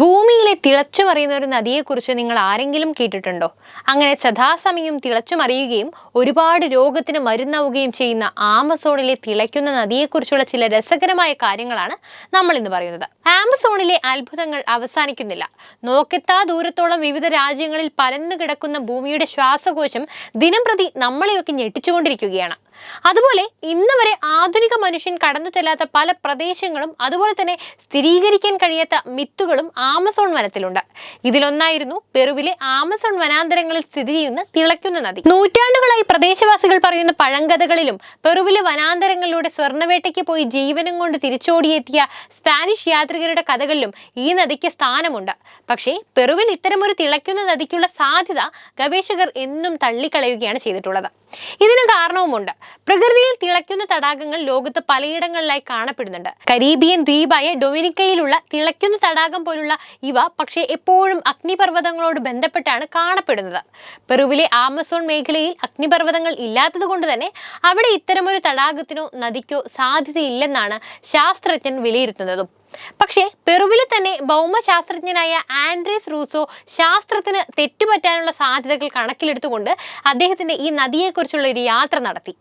ഭൂമിയിലെ തിളച്ചു മറിയുന്ന ഒരു നദിയെക്കുറിച്ച് നിങ്ങൾ ആരെങ്കിലും കേട്ടിട്ടുണ്ടോ? അങ്ങനെ സദാസമയം തിളച്ചു മറിയുകയും ഒരുപാട് രോഗത്തിന് മരുന്നാവുകയും ചെയ്യുന്ന ആമസോണിലെ തിളയ്ക്കുന്ന നദിയെക്കുറിച്ചുള്ള ചില രസകരമായ കാര്യങ്ങളാണ് നമ്മൾ ഇന്ന് പറയുന്നത്. ആമസോണിലെ അത്ഭുതങ്ങൾ അവസാനിക്കുന്നില്ല. നോക്കെത്താ ദൂരത്തോളം വിവിധ രാജ്യങ്ങളിൽ പരന്നു കിടക്കുന്ന ഭൂമിയുടെ ശ്വാസകോശം ദിനം പ്രതി നമ്മളെയൊക്കെ ഞെട്ടിച്ചുകൊണ്ടിരിക്കുകയാണ്. അതുപോലെ ഇന്ന് വരെ ആധുനിക മനുഷ്യൻ കടന്നു ചെല്ലാത്ത പല പ്രദേശങ്ങളും അതുപോലെ തന്നെ സ്ഥിരീകരിക്കാൻ കഴിയാത്ത മിത്തുകളും ആമസോൺ വനത്തിലുണ്ട്. ഇതിലൊന്നായിരുന്നു പെറുവിലെ ആമസോൺ വനാന്തരങ്ങളിൽ സ്ഥിതി ചെയ്യുന്ന തിളയ്ക്കുന്ന നദി. നൂറ്റാണ്ടുകളായി പ്രദേശവാസികൾ പറയുന്ന പഴങ്കഥകളിലും പെറുവിലെ വനാന്തരങ്ങളിലൂടെ സ്വർണവേട്ടയ്ക്ക് പോയി ജീവനം കൊണ്ട് തിരിച്ചോടിയെത്തിയ സ്പാനിഷ് യാത്രികരുടെ കഥകളിലും ഈ നദിക്ക് സ്ഥാനമുണ്ട്. പക്ഷേ പെറുവിൽ ഇത്തരമൊരു തിളയ്ക്കുന്ന നദിക്കുള്ള സാധ്യത ഗവേഷകർ എന്നും തള്ളിക്കളയുകയാണ് ചെയ്തിട്ടുള്ളത്. ഇതിന് കാരണവുമുണ്ട്. പ്രകൃതിയിൽ തിളയ്ക്കുന്ന തടാകങ്ങൾ ലോകത്ത് പലയിടങ്ങളിലായി കാണപ്പെടുന്നുണ്ട്. കരീബിയൻ ദ്വീപായ ഡൊമിനിക്കയിലുള്ള തിളയ്ക്കുന്ന തടാകം പോലുള്ള ഇവ പക്ഷെ എപ്പോഴും അഗ്നിപർവതങ്ങളോട് ബന്ധപ്പെട്ടാണ് കാണപ്പെടുന്നത്. പെറുവിലെ ആമസോൺ മേഖലയിൽ അഗ്നിപർവതങ്ങൾ ഇല്ലാത്തതുകൊണ്ട് തന്നെ അവിടെ ഇത്തരമൊരു തടാകത്തിനോ നദിക്കോ സാധ്യതയില്ലെന്നാണ് ശാസ്ത്രജ്ഞൻ വിലയിരുത്തുന്നതും. പക്ഷേ പെറുവിലെ തന്നെ ഭൗമശാസ്ത്രജ്ഞനായ ആൻഡ്രീസ് റൂസോ ശാസ്ത്രത്തിന് തെറ്റുപറ്റാനുള്ള സാധ്യതകൾ കണക്കിലെടുത്തുകൊണ്ട് അദ്ദേഹത്തിന്റെ ഈ നദിയെക്കുറിച്ചുള്ള ഒരു യാത്ര നടത്തി.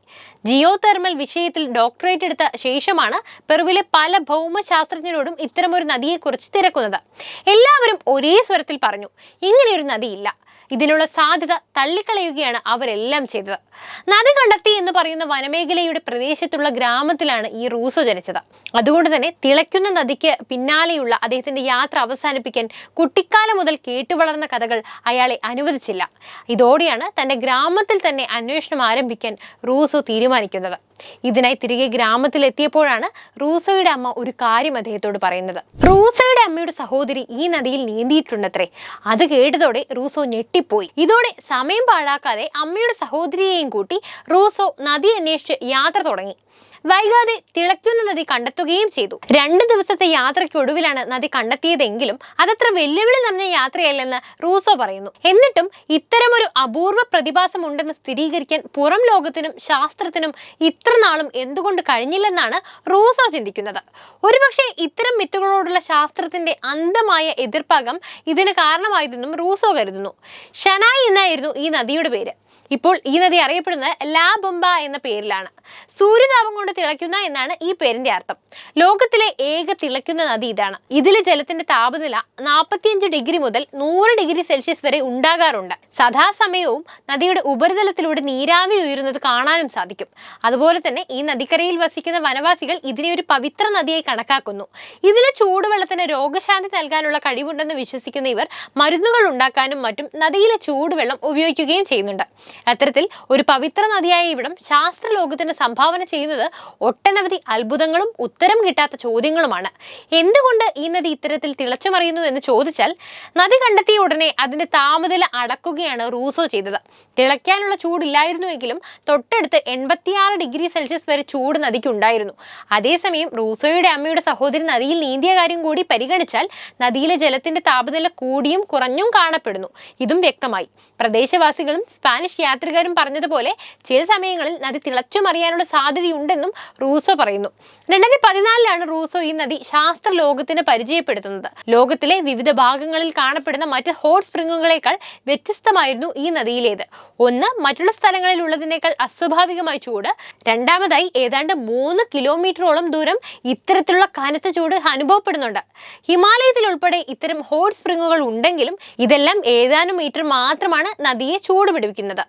ജിയോ തെർമൽ വിഷയത്തിൽ ഡോക്ടറേറ്റ് എടുത്ത ശേഷമാണ് പെറുവിലെ പല ഭൗമശാസ്ത്രജ്ഞരോടും ഇത്തരമൊരു നദിയെക്കുറിച്ച് തിരക്കുന്നത്. എല്ലാവരും ഒരേ സ്വരത്തിൽ പറഞ്ഞു ഇങ്ങനെയൊരു നദിയില്ല. ഇതിനുള്ള സാധ്യത തള്ളിക്കളയുകയാണ് അവരെല്ലാം ചെയ്തത്. നദി കണ്ടെത്തി എന്ന് പറയുന്ന വനമേഖലയുടെ പ്രദേശത്തുള്ള ഗ്രാമത്തിലാണ് ഈ റൂസോ ജനിച്ചത്. അതുകൊണ്ട് തന്നെ തിളയ്ക്കുന്ന നദിക്ക് പിന്നാലെയുള്ള അദ്ദേഹത്തിന്റെ യാത്ര അവസാനിപ്പിക്കാൻ കുട്ടിക്കാലം മുതൽ കേട്ടുവളർന്ന കഥകൾ അയാളെ അനുവദിച്ചില്ല. ഇതോടെയാണ് തന്റെ ഗ്രാമത്തിൽ തന്നെ അന്വേഷണം ആരംഭിക്കാൻ റൂസോ തീരുമാനിക്കുന്നത്. ഇതിനായി തിരികെ ഗ്രാമത്തിലെത്തിയപ്പോഴാണ് റൂസോയുടെ അമ്മ ഒരു കാര്യം അദ്ദേഹത്തോട് പറയുന്നത്. റൂസോയുടെ അമ്മയുടെ സഹോദരി ഈ നദിയിൽ നീന്തിയിട്ടുണ്ടത്രേ. അത് കേട്ടതോടെ റൂസോ ഞെട്ടിപ്പോയി. ഇതോടെ സമയം പാഴാക്കാതെ അമ്മയുടെ സഹോദരിയെയും കൂട്ടി റൂസോ നദി അന്വേഷിച്ച് യാത്ര തുടങ്ങി. വൈകാതെ തിളയ്ക്കുന്ന നദി കണ്ടെത്തുകയും ചെയ്തു. രണ്ട് ദിവസത്തെ യാത്രയ്ക്കൊടുവിലാണ് നദി കണ്ടെത്തിയതെങ്കിലും അതത്ര വെല്ലുവിളി നിറഞ്ഞ യാത്രയല്ലെന്ന് റൂസോ പറയുന്നു. എന്നിട്ടും ഇത്തരമൊരു അപൂർവ പ്രതിഭാസം ഉണ്ടെന്ന് സ്ഥിരീകരിക്കാൻ പുറം ലോകത്തിനും ശാസ്ത്രത്തിനും ഇത്ര നാളും എന്തുകൊണ്ട് കഴിഞ്ഞില്ലെന്നാണ് റൂസോ ചിന്തിക്കുന്നത്. ഒരുപക്ഷെ ഇത്തരം മിത്തുകളോടുള്ള ശാസ്ത്രത്തിന്റെ അന്ധമായ എതിർപ്പാകം ഇതിന് കാരണമായതെന്നും റൂസോ കരുതുന്നു. ഷനായി എന്നായിരുന്നു ഈ നദിയുടെ പേര്. ഇപ്പോൾ ഈ നദി അറിയപ്പെടുന്നത് ലാ ബൊംബ എന്ന പേരിലാണ്. സൂര്യതാപം കൊണ്ട് തിളയ്ക്കുന്ന എന്നാണ് ഈ പേരിന്റെ അർത്ഥം. ലോകത്തിലെ ഏക തിളയ്ക്കുന്ന നദി ഇതാണ്. ഇതിലെ ജലത്തിന്റെ താപനില നാൽപ്പത്തിയഞ്ച് ഡിഗ്രി മുതൽ നൂറ് ഡിഗ്രി സെൽഷ്യസ് വരെ ഉണ്ടാകാറുണ്ട്. സദാസമയവും നദിയുടെ ഉപരിതലത്തിലൂടെ നീരാവി ഉയരുന്നത് കാണാനും സാധിക്കും. അതുപോലെ തന്നെ ഈ നദിക്കരയിൽ വസിക്കുന്ന വനവാസികൾ ഇതിനെ ഒരു പവിത്ര നദിയായി കണക്കാക്കുന്നു. ഇതിലെ ചൂടുവെള്ളത്തിന് രോഗശാന്തി നൽകാനുള്ള കഴിവുണ്ടെന്ന് വിശ്വസിക്കുന്ന ഇവർ മരുന്നുകൾ ഉണ്ടാക്കാനും മറ്റും നദിയിലെ ചൂടുവെള്ളം ഉപയോഗിക്കുകയും ചെയ്യുന്നുണ്ട്. അത്തരത്തിൽ ഒരു പവിത്ര നദിയായ ഇവിടം ശാസ്ത്രലോകത്തിന് സംഭാവന ചെയ്യുന്നത് ഒട്ടനവധി അത്ഭുതങ്ങളും ഉത്തരം കിട്ടാത്ത ചോദ്യങ്ങളുമാണ്. എന്തുകൊണ്ട് ഈ നദി ഇത്തരത്തിൽ തിളച്ചുമറിയുന്നു എന്ന് ചോദിച്ചാൽ നദി കണ്ടെത്തിയ ഉടനെ അതിന്റെ താപനില അടക്കുകയാണ് റൂസോ ചെയ്തത്. തിളയ്ക്കാനുള്ള ചൂടില്ലായിരുന്നുവെങ്കിലും തൊട്ടടുത്ത് എൺപത്തിയാറ് ഡിഗ്രി സെൽഷ്യസ് വരെ ചൂട് നദിക്ക് ഉണ്ടായിരുന്നു അതേസമയം റൂസോയുടെ അമ്മയുടെ സഹോദരി നദിയിൽ നീന്തിയ കാര്യം കൂടി പരിഗണിച്ചാൽ നദിയിലെ ജലത്തിന്റെ താപനില കൂടിയും കുറഞ്ഞും കാണപ്പെടുന്നു. ഇതും വ്യക്തമായി. പ്രദേശവാസികളും സ്പാനിഷ് യാത്രികരും പറഞ്ഞതുപോലെ ചില സമയങ്ങളിൽ നദി തിളച്ചുമറിയാനുള്ള സാധ്യതയുണ്ടെന്നും റൂസോ പറയുന്നു. രണ്ടായിരത്തി പതിനാലിലാണ് റൂസോ ഈ നദി ശാസ്ത്ര ലോകത്തിന് പരിചയപ്പെടുത്തുന്നത്. ലോകത്തിലെ വിവിധ ഭാഗങ്ങളിൽ കാണപ്പെടുന്ന മറ്റ് ഹോട്ട് സ്പ്രിങ്ങുകളേക്കാൾ വ്യത്യസ്തമായിരുന്നു ഈ നദിയിലേത്. ഒന്ന് മറ്റുള്ള സ്ഥലങ്ങളിൽ ഉള്ളതിനേക്കാൾ അസ്വാഭാവികമായ ചൂട്. രണ്ടാമതായി ഏതാണ്ട് മൂന്ന് കിലോമീറ്ററോളം ദൂരം ഇത്തരത്തിലുള്ള കനത്ത ചൂട് അനുഭവപ്പെടുന്നുണ്ട്. ഹിമാലയത്തിൽ ഉൾപ്പെടെ ഇത്തരം ഹോട്ട് സ്പ്രിങ്ങുകൾ ഉണ്ടെങ്കിലും ഇതെല്ലാം ഏതാനും മീറ്റർ മാത്രമാണ് നദിയെ ചൂട് പിടിപ്പിക്കുന്നത്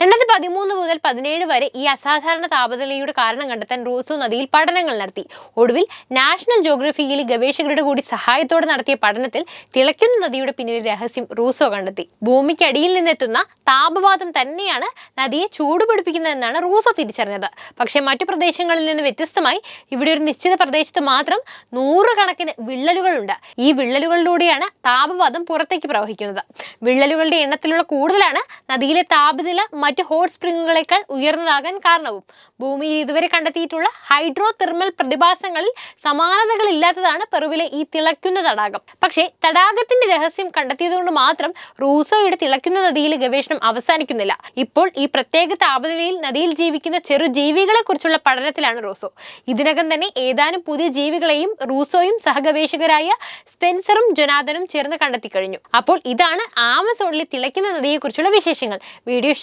രണ്ടായിരത്തി പതിമൂന്ന് മുതൽ പതിനേഴ് വരെ ഈ അസാധാരണ താപനിലയുടെ കാരണം കണ്ടെത്താൻ റൂസോ നദിയിൽ പഠനങ്ങൾ നടത്തി. ഒടുവിൽ നാഷണൽ ജോഗ്രഫിയിൽ ഗവേഷകരുടെ കൂടി സഹായത്തോടെ നടത്തിയ പഠനത്തിൽ തിളയ്ക്കുന്ന നദിയുടെ പിന്നിലെ രഹസ്യം റൂസോ കണ്ടെത്തി. ഭൂമിക്കടിയിൽ നിന്നെത്തുന്ന താപവാദം തന്നെയാണ് നദിയെ ചൂടുപിടിപ്പിക്കുന്നതെന്നാണ് റൂസോ തിരിച്ചറിഞ്ഞത്. പക്ഷേ മറ്റു പ്രദേശങ്ങളിൽ നിന്ന് വ്യത്യസ്തമായി ഇവിടെ ഒരു നിശ്ചിത പ്രദേശത്ത് മാത്രം നൂറുകണക്കിന് വിള്ളലുകളുണ്ട്. ഈ വിള്ളലുകളിലൂടെയാണ് താപവാദം പുറത്തേക്ക് പ്രവഹിക്കുന്നത്. വിള്ളലുകളുടെ എണ്ണത്തിലുള്ള കൂടുതലാണ് നദിയിലെ താപനില മറ്റ് ഹോട്ട് സ്പ്രിങ്ങുകളെക്കാൾ ഉയർന്നതാകാൻ കാരണവും. ഭൂമിയിൽ ഇതുവരെ കണ്ടെത്തിയിട്ടുള്ള ഹൈഡ്രോ തെർമൽ പ്രതിഭാസങ്ങളിൽ സമാനതകളില്ലാത്തതാണ് പെറുവിലെ ഈ തിളയ്ക്കുന്ന തടാകം. പക്ഷേ തടാകത്തിന്റെ രഹസ്യം കണ്ടെത്തിയതുകൊണ്ട് മാത്രം റൂസോയുടെ തിളയ്ക്കുന്ന നദിയിൽ ഗവേഷണം അവസാനിക്കുന്നില്ല. ഇപ്പോൾ ഈ പ്രത്യേക താപനിലയിൽ നദിയിൽ ജീവിക്കുന്ന ചെറു ജീവികളെ കുറിച്ചുള്ള പഠനത്തിലാണ് റൂസോ. ഇതിനകം തന്നെ ഏതാനും പുതിയ ജീവികളെയും റൂസോയും സഹഗവേഷകരായ സ്പെൻസറും ജൊനാഥനും ചേർന്ന് കണ്ടെത്തി കഴിഞ്ഞു. അപ്പോൾ ഇതാണ് ആമസോണിലെ തിളയ്ക്കുന്ന നദിയെക്കുറിച്ചുള്ള വിശേഷങ്ങൾ. വീഡിയോ